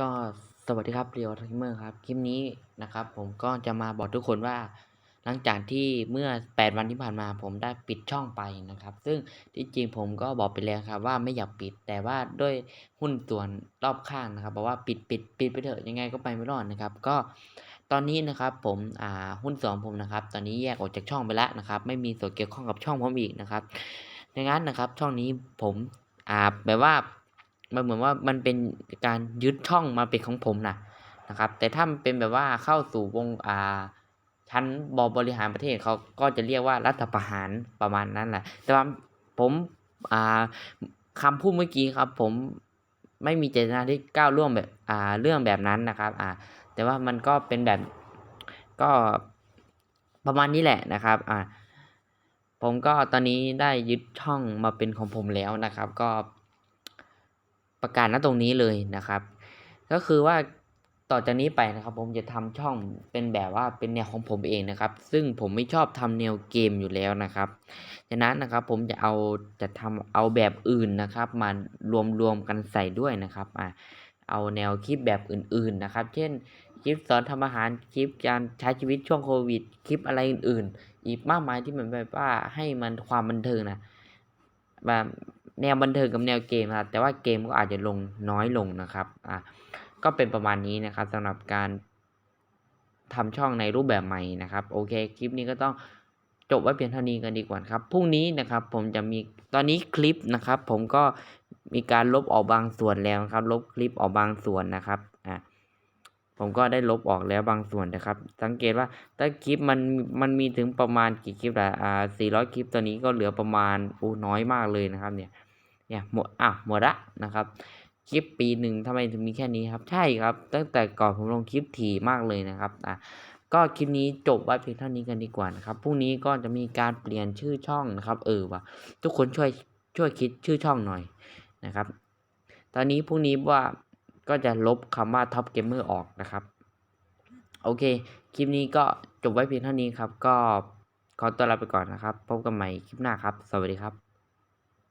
ก็สวัสดีครับเรียวทักเมอร์ครับ คลิปนี้นะครับ ผมก็จะมาบอกทุกคนว่า หลังจากที่เมื่อ 8 วันที่ผ่านมาผมได้ปิดช่องไปนะครับ ซึ่งที่จริงผมก็บอกไปแล้วครับว่าไม่อยากปิดแต่ว่าด้วยหุ้นส่วนรอบข้างนะครับบอกว่าปิดปิดปิดไปเถอะยังไงก็ไปไม่รอดนะครับ ก็ตอนนี้นะครับผมอ่าหุ้นส่วนผมนะครับ ตอนนี้แยกออกจากช่องไปแล้วนะครับ ไม่มีส่วนเกี่ยวข้องกับช่องผมอีกนะครับดังนั้นนะครับ ช่องนี้ผมอ่าแบบว่า มันเหมือนว่ามันเป็นการยึดช่องมาเป็นของผมนะนะครับ แต่ถ้ามันเป็นแบบว่าเข้าสู่วงอ่าชั้นบบริหารประเทศเขาก็จะเรียกว่ารัฐประหารประมาณนั้นแหละ แต่ว่าผมอ่าคำพูดเมื่อกี้ครับ ผมไม่มีเจตนาที่ก้าวล่วงแบบอ่าเรื่องแบบนั้นนะครับ อ่า แต่ว่ามันก็เป็นแบบก็ประมาณนี้แหละนะครับ อ่าผมก็ตอนนี้ได้ยึดช่องมาเป็นของผมแล้วนะครับ ก็ ประกาศณตรงนี้เลยนะครับ ก็คือว่าต่อจากนี้ไปนะครับ ผมจะทำช่องเป็นแบบว่าเป็นแนวของผมเองนะครับ ซึ่งผมไม่ชอบทำแนวเกมอยู่แล้วนะครับฉะนั้นนะครับผมจะเอาจะทำเอาแบบอื่นนะครับ มารวมรวมกันใส่ด้วยนะครับอ่าเอาแนวคลิปแบบอื่น ๆนะครับ เช่นคลิปสอนทำอาหารคลิปการใช้ชีวิตช่วงโควิดคลิปอะไรอื่น ๆ อีกมากมายที่มันแบบว่าให้มันความบันเทิงนะแบบ แนวบันเทิงกับแนวเกมนะครับแต่ว่าเกมก็อาจจะลงน้อยลงนะครับอะก็เป็นประมาณนี้นะครับสำหรับการทำช่องในรูปแบบใหม่นะครับโอเคคลิปนี้ก็ต้องจบไว้เพียงเท่านี้กันดีกว่าครับพรุ่งนี้นะครับผมจะมีตอนนี้คลิปนะครับ ผมก็มีการลบออกบางส่วนแล้วครับ ลบคลิปออกบางส่วนนะครับอะผมก็ได้ลบออกแล้วบางส่วนนะครับ สังเกตว่าถ้าคลิปมันมันมีถึงประมาณกี่คลิปละอ่าสี่ร้อยคลิปตอนนี้ก็เหลือประมาณอู้น้อยมากเลยนะครับเนี่ย เนี่ยหมดอะหมดละนะครับคลิปปีหนึ่งทำไมถึงมีแค่นี้ครับ ใช่ครับ ตั้งแต่ก่อนผมลงคลิปถี่มากเลยนะครับอะก็คลิปนี้จบไว้เพียงเท่านี้กันดีกว่านะครับพรุ่งนี้ก็จะมีการเปลี่ยนชื่อช่องนะครับเออว่ะทุกคนช่วยช่วยคิดชื่อช่องหน่อยนะครับ ตอนนี้พรุ่งนี้ว่าก็จะลบคำว่า Top Gamer ออกนะครับ โอเค คลิปนี้ก็จบไว้เพียงเท่านี้ครับ ก็ขอตัวลาไปก่อนนะครับ พบกันใหม่คลิปหน้าครับ สวัสดีครับ